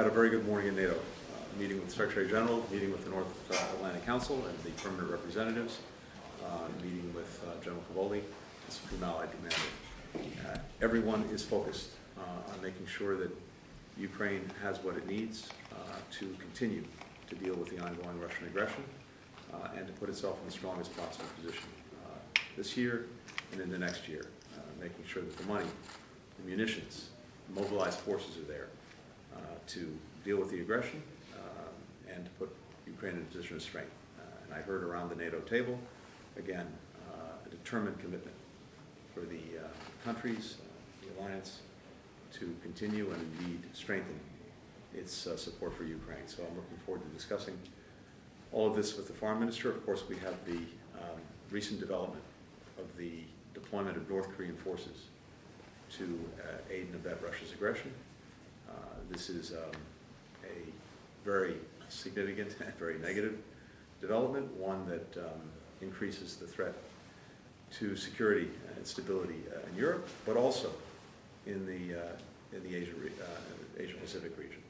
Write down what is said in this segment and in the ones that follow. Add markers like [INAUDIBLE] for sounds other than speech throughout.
had a very good morning in NATO, uh, meeting with the Secretary General, meeting with the North uh, Atlantic Council and the permanent representatives, uh, meeting with uh, General Cavoli, the Supreme Allied Commander. Everyone is focused on making sure that Ukraine has what it needs to continue to deal with the ongoing Russian aggression and to put itself in the strongest possible position this year and in the next year, making sure that the money, the munitions, mobilized forces are there to deal with the aggression um, and to put Ukraine in a position of strength. Uh, And I heard around the NATO table, again, uh, a determined commitment for the uh, countries, uh, the alliance, to continue and indeed strengthen its uh, support for Ukraine. So I'm looking forward to discussing all of this with the foreign minister. Of course, we have the um, recent development of the deployment of North Korean forces to uh, aid and abet Russia's aggression. Uh, This is um, a very significant and very negative development, one that um, increases the threat to security and stability uh, in Europe, but also in the, uh, in the Asia, uh, Asia Pacific region.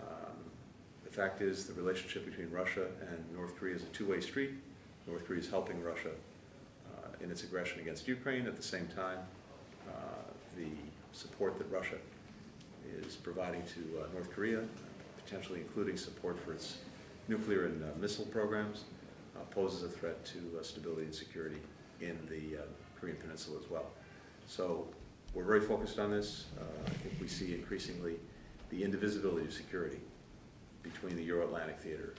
Um, The fact is, the relationship between Russia and North Korea is a two-way street. North Korea is helping Russia uh, in its aggression against Ukraine. At the same time, uh, the support that Russia is providing to uh, North Korea, potentially including support for its nuclear and uh, missile programs, uh, poses a threat to uh, stability and security in the uh, Korean Peninsula as well. So we're very focused on this. I think we see increasingly the indivisibility of security between the Euro-Atlantic theater,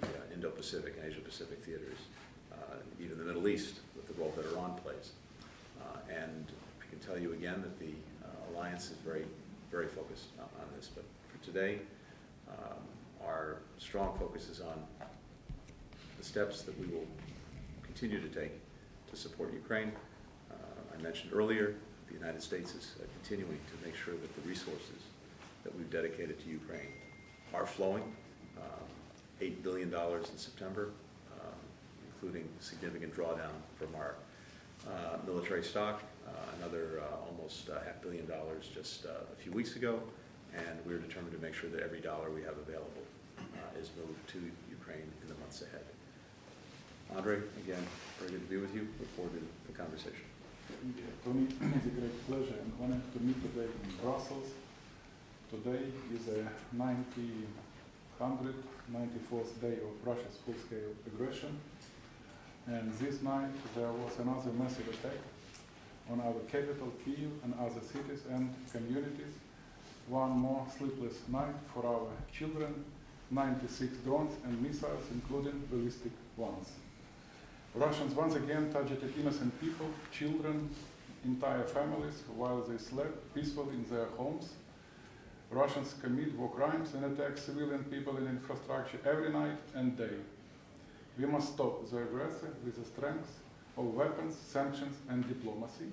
the Indo-Pacific and Asia-Pacific theaters, even the Middle East with the role that Iran plays. And I can tell you again that the alliance is very, very focused on this. But for today, um, our strong focus is on the steps that we will continue to take to support Ukraine. Uh, I mentioned earlier, the United States is uh, continuing to make sure that the resources that we've dedicated to Ukraine are flowing. Um, $8 billion in September, um, including significant drawdown from our uh, military stock, uh, another uh, almost uh, half billion dollars just uh, a few weeks ago, and we're determined to make sure that every dollar we have available is moved to Ukraine in the months ahead. Andre, again, very good to be with you. Look forward to the conversation. For me, [CLEARS THROAT] it's a great pleasure and honor to meet today in Brussels. Today is a 90, 194th day of Russia's full-scale aggression. And this night there was another massive attack on our capital, Kyiv, and other cities and communities. One more sleepless night for our children, 96 drones and missiles, including ballistic ones. Russians once again targeted innocent people, children, entire families, while they slept peacefully in their homes. Russians commit war crimes and attack civilian people and infrastructure every night and day. We must stop the aggressor with the strength of weapons, sanctions, and diplomacy.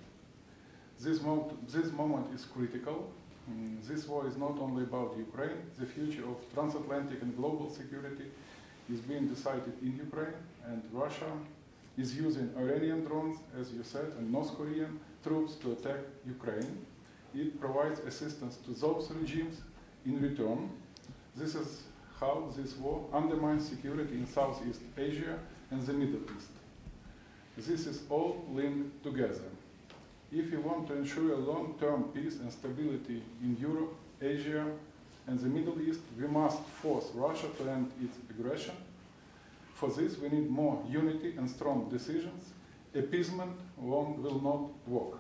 This, mo- this moment is critical. Mm, This war is not only about Ukraine. The future of transatlantic and global security is being decided in Ukraine, and Russia is using Iranian drones, as you said, and North Korean troops to attack Ukraine. It provides assistance to those regimes in return. This is how this war undermines security in Southeast Asia and the Middle East. This is all linked together. If we want to ensure a long-term peace and stability in Europe, Asia, and the Middle East, we must force Russia to end its aggression. For this, we need more unity and strong decisions. Appeasement alone will not work.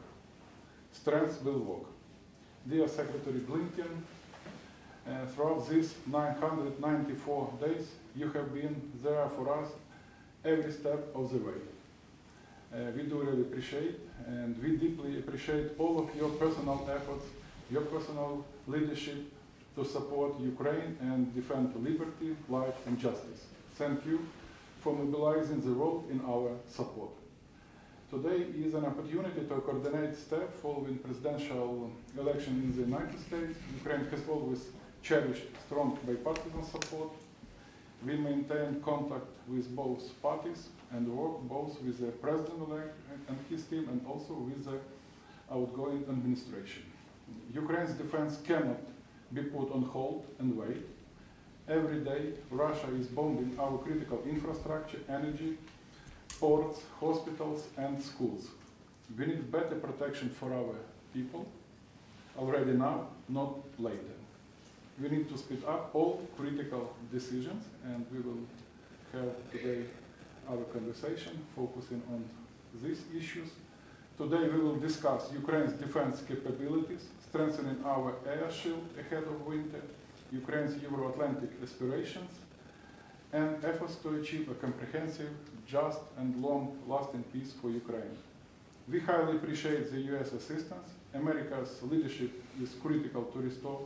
Strength will work. Dear Secretary Blinken, uh, throughout these 994 days, you have been there for us every step of the way. Uh, we do really appreciate, and we deeply appreciate all of your personal efforts, your personal leadership to support Ukraine and defend liberty, life, and justice. Thank you for mobilizing the world in our support. Today is an opportunity to coordinate steps following presidential election in the United States. Ukraine has always cherished strong bipartisan support. We maintain contact with both parties and work both with the president-elect and his team and also with the outgoing administration. Ukraine's defense cannot be put on hold and wait. Every day, Russia is bombing our critical infrastructure, energy, ports, hospitals, and schools. We need better protection for our people already now, not later. We need to speed up all critical decisions, and we will have today our conversation focusing on these issues. Today we will discuss Ukraine's defense capabilities, strengthening our air shield ahead of winter, Ukraine's Euro-Atlantic aspirations, and efforts to achieve a comprehensive, just and long-lasting peace for Ukraine. We highly appreciate the US assistance. America's leadership is critical to restore,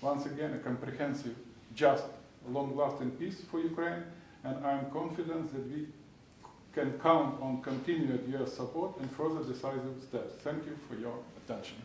once again, a comprehensive, just, long-lasting peace for Ukraine, and I am confident that we can count on continued US support and further decisive steps. Thank you for your attention.